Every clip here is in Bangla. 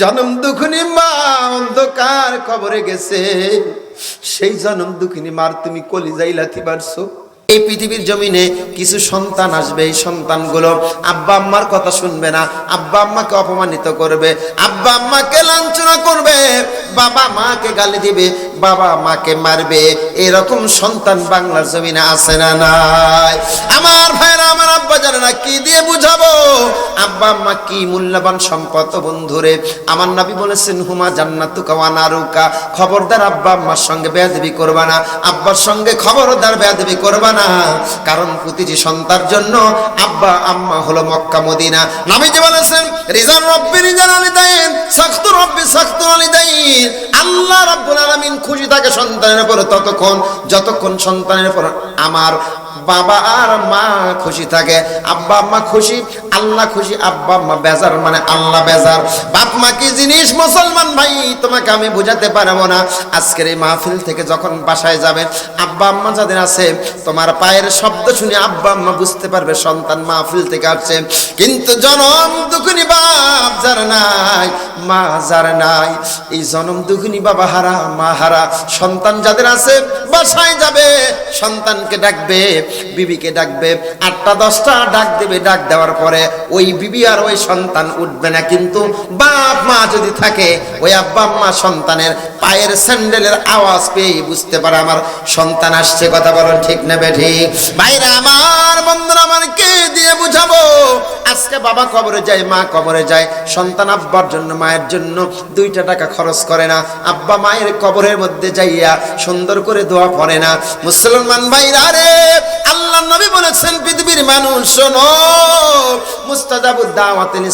জনম দুখনি মা অন্ধকার কবরে গেছে। সেই জনম দুঃখিনী মার তুমি কলিজাই লাথি পারছ এই পৃথিবীর জমিনে কিছু সন্তান আসবে, এই সন্তানগুলো আব্বা আম্মার কথা শুনবে না, আব্বা আম্মাকে অপমানিত করবে, আব্বা আম্মাকে লাঞ্ছনা করবে, বাবা মাকে গালি দিবে বাবা মাকে মারবে, এরকম সন্তান বাংলার জমিনে আছে না নাই? আমার ভাইরা আমার আব্বা জানে না, কি দিয়ে বুঝাবো? আব্বা আম্মা কি মূল্যবান সম্পদ বন্ধুরে আমার নবী বলেছেন, হুমা জান্নাতুকা ওয়া নারুকা। খবরদার আব্বা আম্মার সঙ্গে বেয়াদবি করবা না। আব্বার সঙ্গে খবরদার বেয়াদবি করবা না। কারণ প্রতিটি সন্তার জন্য আব্বা আম্মা হলো মক্কা, মদিনা। নবীজি বলেছেন রিজান রব্বি রিজান আলিদাইন সাখতু রব্বি সাখতু আলিদাইন। আল্লাহ রাব্বুল আলামিন খুশি থাকে সন্তানের পরে ততক্ষণ যতক্ষণ সন্তানের উপর আমার বাবা আর মা খুশি থাকে, আব্বা আম্মা খুশি, আল্লাহ খুশি, আব্বা আম্মা বেজার মানে আল্লাহ বেজার। বাপ মা কি জিনিস মুসলমান ভাই? তোমাকে আমি বুঝাতে পারব না। আজকের এই মাহফিল থেকে যখন বাসায় যাবেন আব্বা আম্মা যাদের আছে, তোমার পায়ের শব্দ শুনে আব্বা আম্মা বুঝতে পারবে সন্তান মাহফিল থেকে আসছে। কিন্তু জনম দুখুনি বাপ যার নাই, মা যার নাই। এই জনম দুখুনি বাবা হারা, মা হারা। সন্তান যাদের আছে, বাসায় যাবে, সন্তানকে ডাকবে lips বিবিকে ডাকবে, আটটা, দশটা ডাক দেবে, ডাক দেওয়ার পরে ওই বিবি আর ওই সন্তান উঠবে না। কিন্তু বাপ মা যদি থাকে, ওই আব্বা আম্মা সন্তানের পায়ের স্যান্ডেলের আওয়াজ পেয়ে বুঝতে পারে আমার সন্তান আসছে, কথা বলো ঠিক নেবে ঠিক বাইরে আমার বন্ধুরা, আমার কে দিয়ে বুঝাবো? আজকে বাবা কবরে যায়, মা কবরে যায়, সন্তান আব্বার জন্য, মায়ের জন্য দুইটা টাকা খরচ করে না। আব্বা মায়ের কবরের মধ্যে যাইয়া সুন্দর করে দোয়া পড়ে না। মুসলমান ভাইরা রে, আল্লাহ নবী বলেছেন, পৃথিবীর মানুষ, শোনো, মুস্তাজাবুদ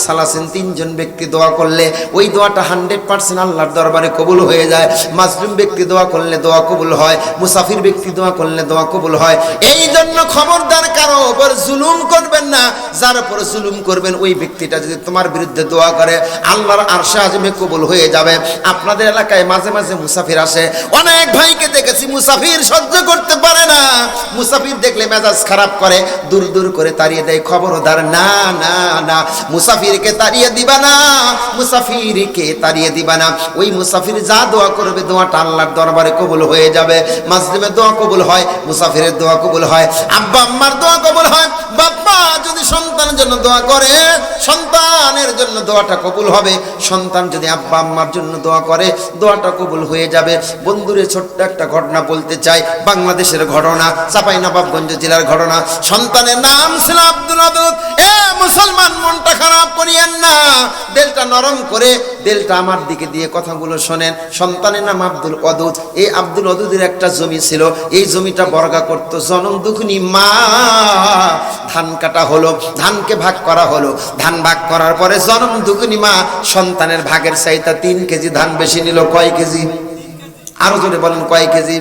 সালাসিন, তিনজন ব্যক্তি দোয়া করলে ওই দোয়াটা হান্ড্রেড পার্সেন্ট আল্লাহর দরবারে কবুল হয়ে যায়। মাসলুম ব্যক্তি দোয়া করলে দোয়া কবুল হয়, মুসাফির ব্যক্তি দোয়া করলে দোয়া কবুল হয়। এই জন্য খবরদার কারও উপর জুলুম করবেন না, যার উপর জুলুম করবেন ওই ব্যক্তিটা যদি তোমার বিরুদ্ধে দোয়া করে, আল্লাহর আরশা আজমে কবুল হয়ে যাবে। আপনাদের এলাকায় মাঝে মাঝে মুসাফির আসে। অনেক ভাইকে দেখেছি মুসাফির সহ্য করতে পারে না। মুসাফির দেখলে মেজাজ খারাপ করে, দূর দূর করে তাড়িয়ে দেয়, খবরদার, না না না, মুসাফিরকে তাড়িয়ে দিবা না, মুসাফিরকে তাড়িয়ে দিবা না। ওই মুসাফির যা দোয়া করবে, দোয়াটা আল্লাহর দরবারে কবুল হয়ে যাবে। মাসলিমের দোয়া কবুল হয়, মুসাফিরের দোয়া কবুল হয়। আব্বা, আম্মার দোয়া কবুল হয় বাবা যদি সন্তানের জন্য দোয়া করে, সন্তানের জন্য দোয়াটা কবুল হবে। সন্তান যদি আব্বা, আম্মার জন্য দোয়া করে, দোয়াটা কবুল হয়ে যাবে। বন্ধুরে ছোট্ট একটা ঘটনা বলতে চাই, বাংলাদেশের ঘটনা। চাপাই নবাবগঞ্জ জেলার ঘটনা। সন্তানের নাম ছিল আব্দুল আদুদ এ মুসলমান, মনটা খারাপ করিয়েন না। দিলটা নরম করে দিলটা আমার দিকে দিয়ে কথাগুলো শোনেন। সন্তানের নাম আব্দুল অদুদ এই আব্দুল অদুদের একটা জমি ছিল। এই জমিটা বর্গা করত জনম দুখনি মা। ধান কাটা হলো, ধানকে ভাগ করা হলো। ধান ভাগ করার পরে জনম দুখনি মা। সন্তানের ভাগের চাইতা তিন কেজি ধান বেশি নিল কয় কেজি? আরও জোরে বলেন কয় কেজি?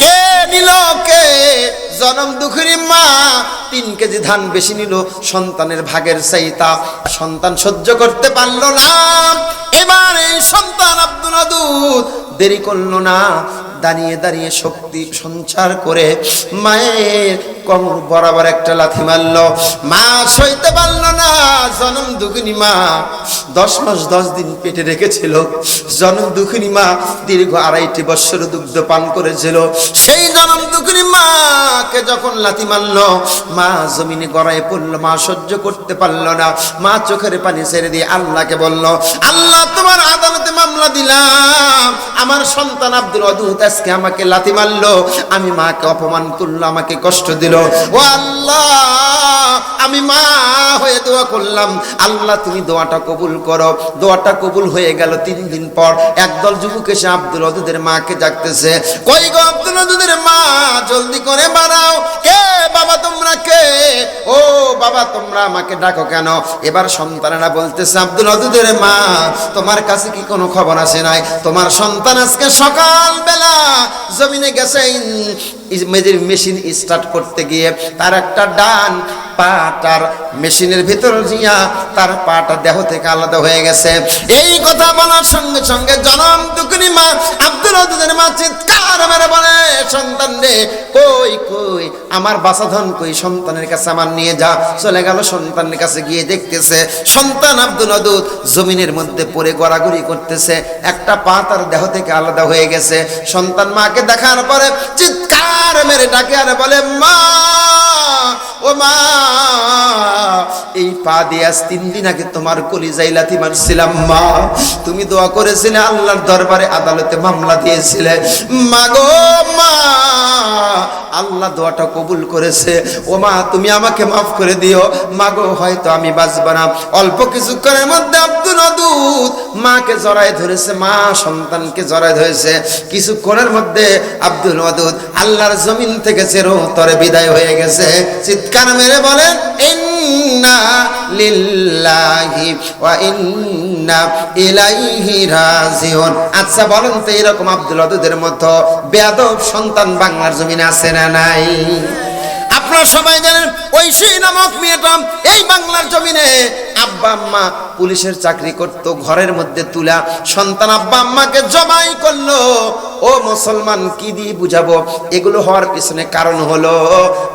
কে নিল কে? জনম দুখুরি মা তিন কেজি ধান বেশি নিল, সন্তানের ভাগের চাইতা। সন্তান সহ্য করতে পারল না। এবার এই সন্তান আব্দুল আদুদ দেরি করল না, দাঁড়িয়ে দাঁড়িয়ে শক্তি সঞ্চার করে মায়ের কমর বরাবর একটা লাথি মারল। মা সইতে পারল না, জনম দুগুনি মা দশ মাস দশ দিন পেটে রেখেছিল। জনম দুগুনি মা দীর্ঘ আড়াইটি বৎসর দুগ্ধ পান করেছিল। সেই জনম দুগুনি মাকে যখন লাথি মারল মা জমিনে গড়ায় পড়ল, মা সহ্য করতে পারল না। মা চোখের পানি ছেড়ে দিয়ে আল্লাহকে বলল, আল্লাহ, তোমার আদালতে মামলা দিলাম। আমার সন্তান আব্দুল অদুত আজকে আমাকে লাথি মারলো। আমি মাকে অপমান করল, আমাকে কষ্ট দিল। ও আল্লাহ, আমি মা হয়ে দোয়া করলাম। আল্লাহ, তুমি দোয়াটা কবুল করো। দোয়াটা কবুল হয়ে গেল তিন দিন পর। একদল যুবক এসে আব্দুল অদুদের মাকে ডাকতেছে, কই গো আব্দুল অদুদের মা, জলদি করে বাড়াও কে বাবা, তোমরা কে? ও বাবা, তোমরা আমাকে ডাকো কেন? এবার সন্তানেরা বলতেছে, আব্দুল অদুদের মা, তোমার কাছে কি কোনো খবর আসে নাই? তোমার সন্তান আজকে সকাল বেলা জমিনে গেছে মেশিন স্টার্ট করতে গিয়ে তার একটা ডান পাটার মেশিনের ভিতর দিয়া তার পাটা দেহ থেকে আলাদা হয়ে গেছে। এই কথা বলার সঙ্গে সঙ্গে জনম দুকুনি মা আব্দুল আদিদের মা চিৎকার মেরে বলে, সন্তান রে, কই কই? আমার বাসাধন কই? সন্তানের কাছে আমার নিয়ে যা। চলে গেল সন্তানের কাছে গিয়ে দেখতেছে, সন্তান আব্দুল আদুদ জমিনের মধ্যে পড়ে গড়াগড়ি করতেছে। একটা পা তার দেহ থেকে আলাদা হয়ে গেছে। সন্তান মাকে দেখার পরে চিৎকার মেরে ডাকে আর বলে, মা, ও মা, এই পা দিয়ে আজ তিন দিন আগে তোমার কলিজাই লাথি মারছিলাম, মা। তুমি দোয়া করেছিলে, আল্লাহর দরবারে আদালতে মামলা দিয়েছিলে। মা গো, মা, আল্লাহ দোয়াটা কবুল করেছে। ও মা, তুমি আমাকে মাফ করে দিও। মা গো, হয়তো আমি বাঁচব না। অল্প কিছুক্ষণের মধ্যে আব্দুল আদুদ মাকে জড়ায় ধরেছে, মা সন্তানকে জড়ায় ধরেছে। কিছুক্ষণের মধ্যে আব্দুল আদুদ আল্লাহর জমিন থেকে চিরতরে বিদায় হয়ে গেছে। চিৎকার মেরে বলেন, ইন্না লিল্লাহি ওয়া ইন্না ইলাইহি রাজিউন। আচ্ছা বলেন তো এরকম আব্দুল আদুদের মতো বেয়াদব সন্তান বাংলার জমিনে আছে না নাই? আপনারা সবাই জানেন, ঐশী নামক মেয়েটা এই বাংলার জমিনে আব্বা আম্মা পুলিশের চাকরি করত, ঘরের মধ্যে তুলা সন্তান আব্বা আম্মাকে জমাই করল। ও মুসলমান, কি দিয়ে বুঝাবো? এগুলো হওয়ার পিছনে কারণ হলো,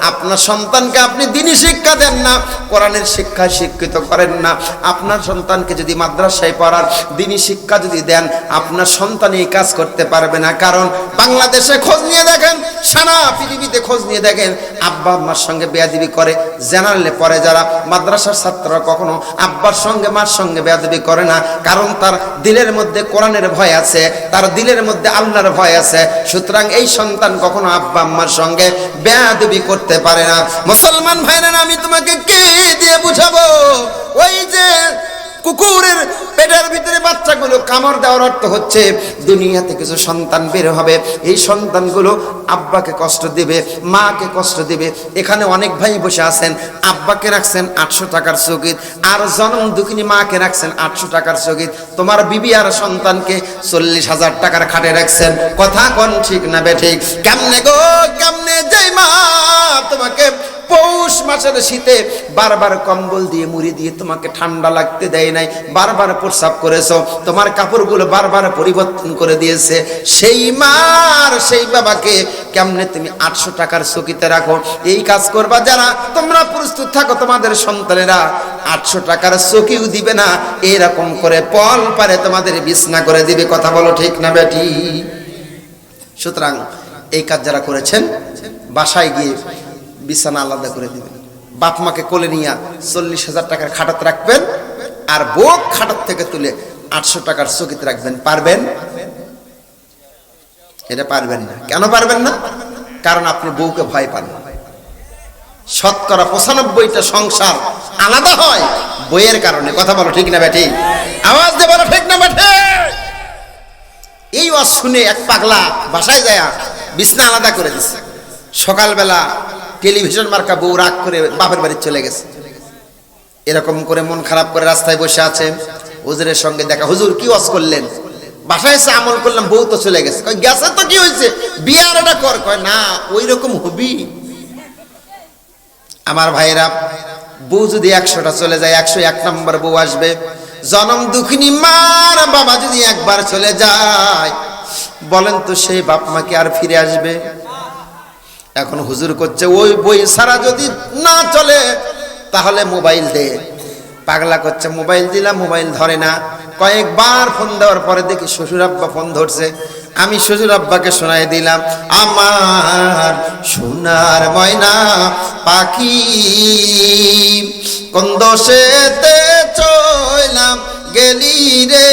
আপনার সন্তানকে আপনি দিনই শিক্ষা দেন না, কোরআনের শিক্ষায় শিক্ষিত করেন না। আপনার সন্তানকে যদি মাদ্রাসায় পড়ার দিনই শিক্ষা যদি দেন, আপনার সন্তান এই কাজ করতে পারবে না। কারণ বাংলাদেশে খোঁজ নিয়ে দেখেন, সারা পৃথিবীতে খোঁজ নিয়ে দেখেন, আব্বা আম্মার সঙ্গে বেয়াদিবি করে, জেনারেলে পরে যারা, মাদ্রাসার ছাত্ররা কখনো আব্বার সঙ্গে, মার সঙ্গে বেয়াদবি করে না। কারণ তার দিলের মধ্যে কোরআনের ভয় আছে, তার দিলের মধ্যে আল্লাহর ভয় আছে। সুতরাং এই সন্তান কখনো আব্বা আম্মার সঙ্গে বেয়াদবি করতে পারে না। মুসলমান ভাইরা আমি তোমাকে কি দিয়ে বুঝাবো? ওই যে কুকুরের পেটের ভিতরে বাচ্চাগুলো কামড় দেওয়ার অর্থ হচ্ছে দুনিয়াতে কিছু সন্তান বের হবে। এই সন্তানগুলো আব্বাকে কষ্ট দেবে, মাকে কষ্ট দেবে। এখানে অনেক ভাই বসে আছেন, আব্বাকে রাখছেন আটশো টাকার চকিত আর জনম দুঃখিনী মাকে রাখছেন আটশো টাকার চকিত তোমার বিবি আর সন্তানকে চল্লিশ হাজার টাকার খাটে রাখছেন। কথা কোন ঠিক না বে ঠিক? কেমনে গো, কেমনে যেই মা তোমাকে? পৌষ মাসের শীতে বারবার কম্বল দিয়ে মুড়ি দিয়ে তোমাকে ঠান্ডা লাগতে দেয় নাই, বারবার প্রসাব করেছ, তোমার কাপড়গুলো বারবার পরিবর্তন করে দিয়েছে। সেই মার, সেই বাবাকে কেমনে তুমি আটশো টাকার চকিতে রাখো? এই কাজ করবা যারা, তোমরা প্রস্তুত থাকো তোমাদের সন্তানেরা। আটশো টাকার চকিও দিবে না, এরকম করে পল পারে তোমাদের বিছনা করে দিবে। কথা বলো ঠিক না, বেটি? সুতরাং এই কাজ যারা করেছেন, বাসায় গিয়ে বিছানা আলাদা করে দিবেন। বাপ মাকে কোলে নিয়ে চল্লিশ হাজার টাকার খাটাতে রাখবেন আর বোক খাটার থেকে তুলে আটশো টাকার চকিতে রাখবেন। পারবেন? এটা পারবেন না। কেন পারবেন না? কারণ আপনি বউকে ভয় পান। শতকরা পঁচানব্বইটা সংসার আলাদা হয় বইয়ের কারণে। কথা বলো ঠিক না ব্যাটি আওয়াজ দিয়ে বলো ঠিক না ব্যাটে এই ওয়াজ শুনে এক পাগলা বাসায় যায় বিছনা আলাদা করে দিচ্ছে সকালবেলা টেলিভিশন মার্কা বউ রাগ করে বাপের বাড়ি চলে গেছে। এরকম করে মন খারাপ করে রাস্তায় বসে আছে। হুজুরের সঙ্গে দেখা, হুজুর কি ওয়াজ করলেন? বাসায় এসে আমল করলাম, বউ তো চলে গেছে। গেছে তো কি হয়েছে? বিয়ার এটা কর। কয়, না ওই রকম হবি। আমার ভাইরা বউ যদি একশোটা চলে যায়, একশো এক নম্বর বউ আসবে। জনম দুঃখিনী মার, বাবা যদি একবার চলে যায়। বলেন তো সেই বাপ মাকে আর ফিরে আসবে? এখন হুজুর করছে, ওই বই সারা যদি না চলে, তাহলে মোবাইল দে। পাগলা করছে, মোবাইল দিলাম মোবাইল ধরে না। কয়েকবার ফোন দেওয়ার পরে দেখি শ্বশুর আব্বা ফোন ধরছে। আমি শ্বশুর আব্বাকে শোনাই দিলাম, আমার সোনার ময়না পাখি, কোন দোষেতে চইলাম গেলি রে?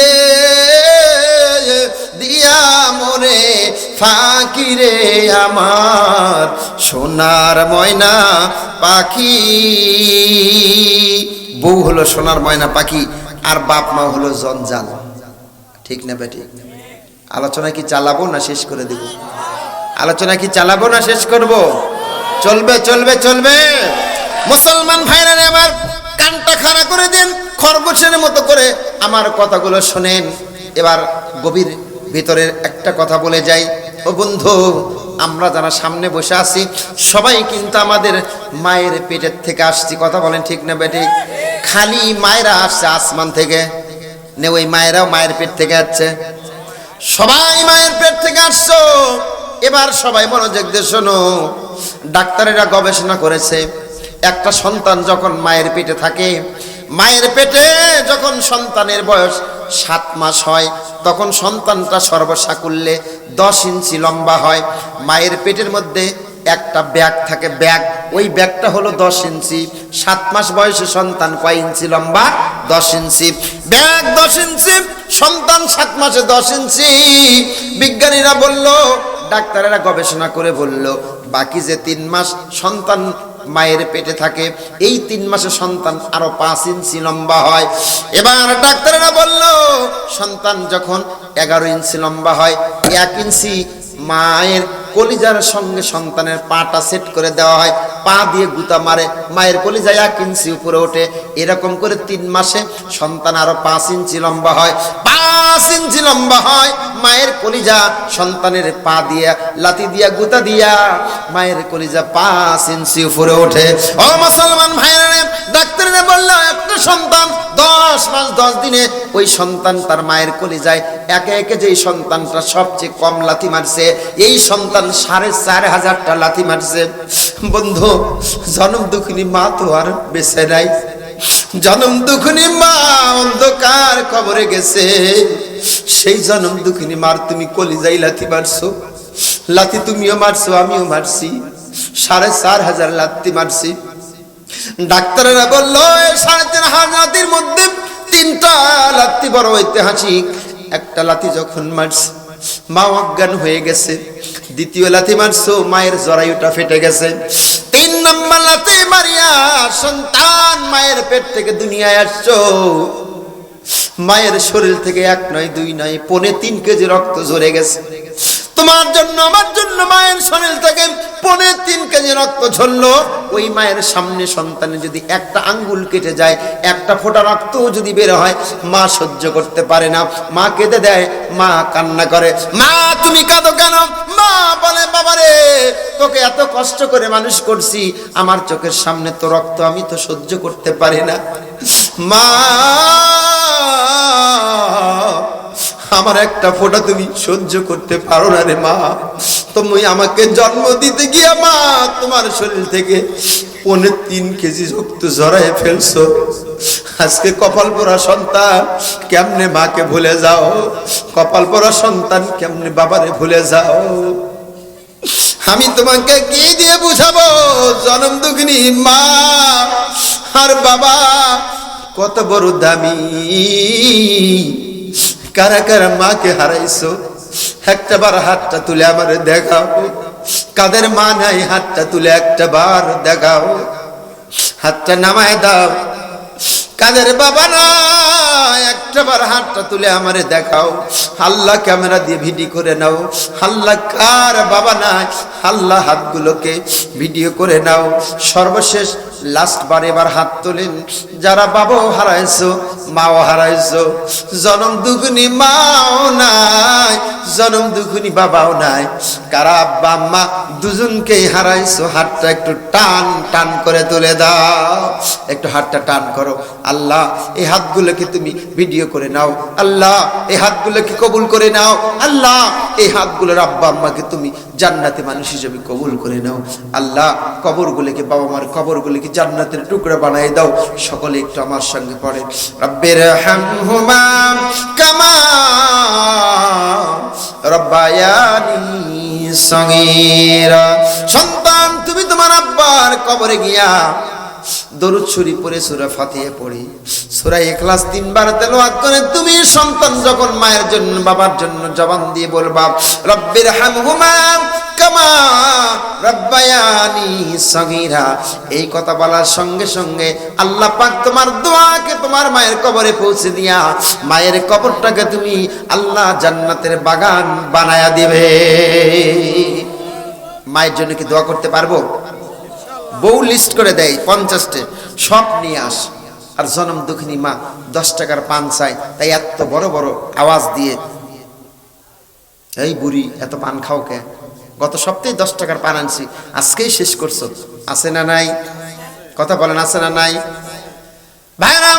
দিয়া মোরে ফাঁকি রে আমার সোনার ময়না পাখি। বউ হলো সোনার ময়না পাখি, আর বাপ মা হলো জঞ্জাল। ঠিক না বেটি? আলোচনা কি চালাবো না শেষ করে দেব? আলোচনা কি চালাবো না শেষ করব? চলবে চলবে চলবে। মুসলমান ভাইরা আমার, কানটা খাড়া করে দেন, খরগোশের মতো করে আমার কথাগুলো শোনেন। এবার গভীর ভিতরের একটা কথা বলে যাই। ও বন্ধু, আমরা যারা সামনে বসে আছি, সবাই কিন্তু আমাদের মায়ের পেটের থেকে আসছি। কথা বলেন ঠিক না বেঠিক খালি মায়েরা আসছে আসমান থেকে। নে ওই মায়েরাও মায়ের পেট থেকে আসছে। সবাই মায়ের পেট থেকে আসছো। এবার সবাই মনোযোগ দিয়ে শোনো। ডাক্তারেরা গবেষণা করেছে, একটা সন্তান যখন মায়ের পেটে থাকে মায়ের পেটে যখন সন্তানের বয়স সাত মাস হয়, তখন সন্তানটা সর্বসাকুল্যে দশ ইঞ্চি লম্বা হয়। মায়ের পেটের মধ্যে একটা ব্যাগ থাকে, ব্যাগ। ওই ব্যাগটা হলো দশ ইঞ্চি। সাত মাস বয়সে সন্তান কয় ইঞ্চি লম্বা? দশ ইঞ্চি। ব্যাগ দশ ইঞ্চি, সন্তান সাত মাসে দশ ইঞ্চি। বিজ্ঞানীরা বলল, ডাক্তারেরা গবেষণা করে বলল, বাকি যে তিন মাস সন্তান মায়ের পেটে থাকে। এই তিন মাসে সন্তান আরও পাঁচ ইঞ্চি লম্বা হয়। এবার ডাক্তারেরা বলল, সন্তান যখন এগারো ইঞ্চি লম্বা হয়, এক ইঞ্চি মায়ের কলিজার সঙ্গে সন্তানের পাটা সেট করে দেওয়া হয়। পা দিয়ে গুতা মারে, মায়ের কলিজা এক ইঞ্চি উপরে ওঠে। এরকম করে তিন মাসে সন্তান আরও পাঁচ ইঞ্চি লম্বা হয়। পাঁচ ইঞ্চি লম্বা হয়। মায়ের কলিজা সন্তানের পা দিয়া, লাতি দিয়া, গুতা দিয়া। মায়ের কলিজা পাঁচ ইঞ্চি উপরে ওঠে। ও মুসলমান ভাইরা ডাক্তারেরা বলল, একটা সন্তান দশ মাস, দশ দিনে, ওই সন্তান তার মায়ের কলিজায় একে একে যেই সন্তানটা সবচেয়ে কম লাথি মারছে, এই সন্তান সাড়ে চার হাজারটা লাথি মারছে। বন্ধু, জনম দুঃখিনী মা তো আর বেছে নাই। জনম দুঃখিনী মা, অন্ধকার কবরে গেছে। সেই জনম দুঃখিনী মার তুমি কলিজাই লাথি মারছো। লাথি তুমিও মারছো, আমিও মারছি। সাড়ে চার হাজার লাথি মারছি। ডাক্তারেরা বলল সাড়ে তিন হাজার মধ্যে তিনটা লাথি বড় ঐতিহাসিক। একটা লাথি যখন মারছে, মা অজ্ঞান হয়ে গেছে। দ্বিতীয় লাথি মারছো, মায়ের জরায়ুটা ফেটে গেছে তিন নম্বর লাথি মারিয়া সন্তান মায়ের পেট থেকে দুনিয়ায় আসছো। মায়ের শরীর থেকে এক নয়, দুই নয়, পনে তিন কেজি রক্ত ঝরে গেছে। তোমার জন্য, আমার জন্য মায়ের শরীর থেকে পনে তিন কেজি রক্ত ঝরলো। ওই মায়ের সামনে সন্তানে যদি একটা আঙ্গুল কেটে যায়, একটা ফোঁটা রক্ত যদি বের হয়, মা সহ্য করতে পারে না। মা কেঁদে দেয়, মা কান্না করে। মা, তুমি কাঁদো কেন? মা বলে, বাবারে, তোকে এত কষ্ট করে মানুষ করছি, আমার চোখের সামনে তো রক্ত, আমি তো সহ্য করতে পারি না। মা আমার একটা ফোঁটা তুমি সহ্য করতে পারো না রে মা। তুমি আমাকে জন্ম দিতে গিয়া মা, তোমার শরীর থেকে পনে তিন কেজি রক্ত জড়াই ফেলছো। আজকে কপাল পরা সন্তান কেমনে মাকে ভুলে যাও? কপাল পরা সন্তান কেমনে বাবারে ভুলে যাও? আমি তোমাকে কি দিয়ে বুঝাবো, জনম দুগ্নি মা? আর বাবা, কত বড় দামি কারা কারা মাকে হারাইছো? একটা বার হাতটা তুলে আমার দেখাও। কাদের মা নাই হাতটা তুলে একটা বার দেখাও। হাতটা নামায় দাও। কাদের বাবা না একটা বার হাতটা তুলে আমারে দেখাও। আল্লাহ ক্যামেরা দিয়ে ভিডিও করে নাও। আল্লাহ কার বাবা নাই? আল্লাহ হাতগুলোকে ভিডিও করে নাও। সর্বশেষ লাস্ট বার এবার হাত তোলেন যারা বাবাও হারাইছো, মাও হারাইছো, জনম দুগুনি মাও নাই, জনম দুগুনি বাবাও নাই। কারা আব্বা, আম্মা, দুজনকেই হারাইছো, হাতটা একটু টান টান করে তুলে দাও। একটু হাতটা টান করো। আল্লাহ, এই হাতগুলোকে তুমি ভিডিও করে নাও। আল্লাহ, এই হাতগুলোকে কবুল করে নাও। আল্লাহ, এই হাতগুলোর আব্বা, আম্মাকে তুমি জান্নাতে মানুষ হিসেবে কবুল করে নাও। আল্লাহ, কবরগুলোকে, বাবা মার কবরগুলোকে জান্নাতের টুকরা বানাই দাও। সকলে একটু আমার সঙ্গে পড়ে রব্বের হামহুমা কামা রব্বায়ানি সঙ্গীরা সন্তান, তুমি তোমার আব্বার কবরে গিয়া দরুদ শরীফ পড়ে, সূরা ফাতিহা পড়ি। সূরা ইখলাস তিনবার তেলাওয়াত করে, তুমি সন্তান যখন মায়ের জন্য, বাবার জন্য জবান দিয়ে বলবা, রব্বির হামহুমা কামা রব্বায়ানি সগীরা। এই কথা বলার সঙ্গে সঙ্গে আল্লাহ পাক তোমার দোয়াকে তোমার মায়ের কবরে পৌঁছে দিয়া, মায়ের কবরটাকে তুমি আল্লাহ জান্নাতের বাগান বানায়া দিবে। মায়ের জন্য কি দোয়া করতে পারব? বউ লিস্ট করে দেয়, পঞ্চাশটে। সব নিয়ে আস। আর জনম দুঃখিনী মা, দশ টাকার পান চায়। তাই এত বড় বড় আওয়াজ দিয়ে, এই বুড়ি, এত পান খাও কে? গত সপ্তাহে দশ টাকার পান আনছি, আজকেই শেষ করছ। আছে না নাই? কথা বলেন, আছে না নাই? ভাইরা